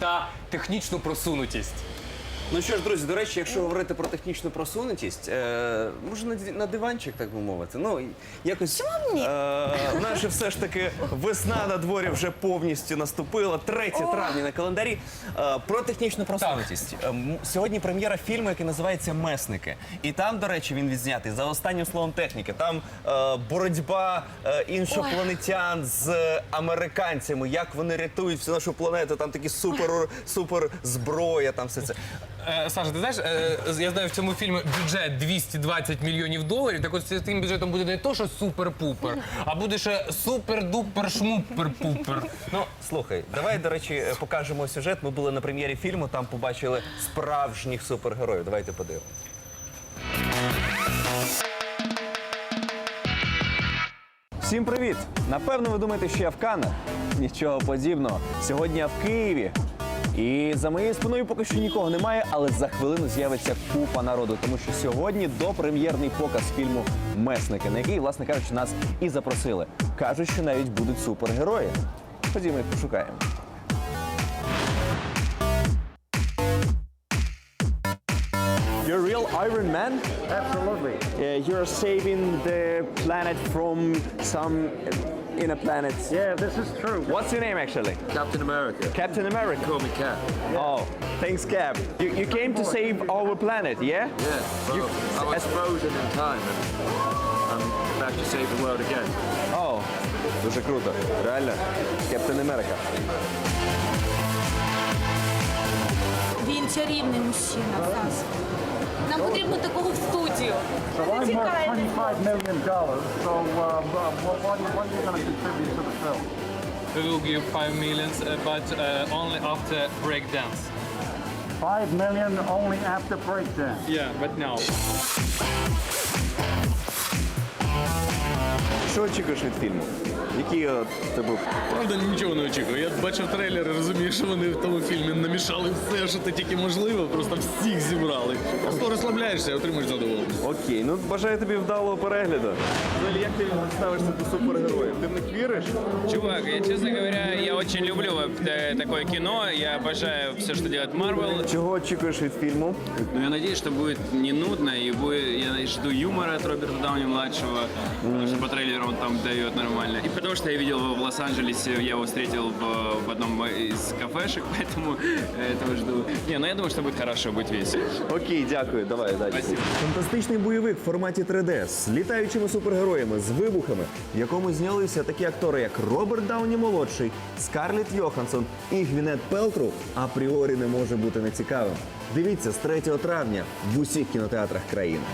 та технічну просунутість. Ну що ж, друзі, до речі, якщо говорити про технічну просунутість, е, може на, ді- на диванчик, так би мовити. Ну, якось Чому б ні? Е, наше все ж таки весна на дворі вже повністю наступила. 3 травня на календарі. Е, про технічну просунутість. Е, м- сьогодні прем'єра фільму, який називається Месники. І там, до речі, він відзнятий за останнім словом техніки. Там е, боротьба е, іншопланетян з е, американцями, як вони рятують всю нашу планету. Там такі супер, супер зброя, там все це. Е, Саша, ти знаєш, е, я знаю, в цьому фільмі бюджет 220 мільйонів доларів. Так от з цим бюджетом буде не то, що супер-пупер, а буде ще супер-дупер-шмупер-пупер. Ну, слухай, давай, до речі, е, покажемо сюжет. Ми були на прем'єрі фільму, там побачили справжніх супергероїв. Давайте подивимось. Всім привіт! Напевно, ви думаєте, що я в Канах? Нічого подібного. Сьогодні я в Києві. І за моєю спиною поки що нікого немає, але за хвилину з'явиться купа народу, тому що сьогодні допрем'єрний показ фільму Месники, на який, власне кажучи, нас і запросили. Кажуть, що навіть будуть супергерої. Ходімо їх пошукаємо. You're a real Iron Man? Absolutely. Uh, you're saving the planet from some inner planets. Yeah, this is true. What's your name actually? Captain America. Captain America. Call me Cap. Oh, thanks, Cap. You, you came to save our planet, yeah? Yeah, well, You- I was as- frozen in time and I'm back to save the world again. Oh, дуже круто. Реально. Captain America. Він чарівний мужчина, Саш. Нам потрібно такого в студію. So Не I'm worth тікайте. $25 million. So uh, what, what, what are you going to contribute to the film? We will give 5 millions, uh, but uh, only after breakdance. $5 million only after breakdance. Yeah, but now. Що очікуєш від фільму? Які от, тебе Правда, нічого не очікую. Я бачив трейлер і розумію, що вони в тому фільмі намішали все, що це тільки можливо, просто всіх зібрали. Просто розслабляєшся і отримуєш задоволення. Окей, ну бажаю тобі вдалого перегляду. Взагалі, як ти ставишся до супергероїв? Ти в них віриш? Чувак, я, честно говоря, я очень люблю э, такое кино. Я обожаю все, что делает Marvel. Чого очікуєш від фільму? Но я надеюсь, что будет не нудно, и будет, я жду юмора от Роберта Дауни-младшего, потому что по трейлеру он там дает нормально. И потому что я видел его в Лос-Анджелесе, я его встретил в, в одном из кафешек, поэтому этого жду. Не, ну я думаю, что будет хорошо, будет весело. Окей, дякую, давай далі. Спасибо. Фантастичний бойовик в форматі 3D з літаючими супергероями, з вибухами, в якому знялися такі актори, як Роберт Дауні молодший, Скарлетт Йоханссон і Гвінет Пелтру, апріорі не може бути нецікавим. Дивіться з 3 травня в усіх кінотеатрах країни.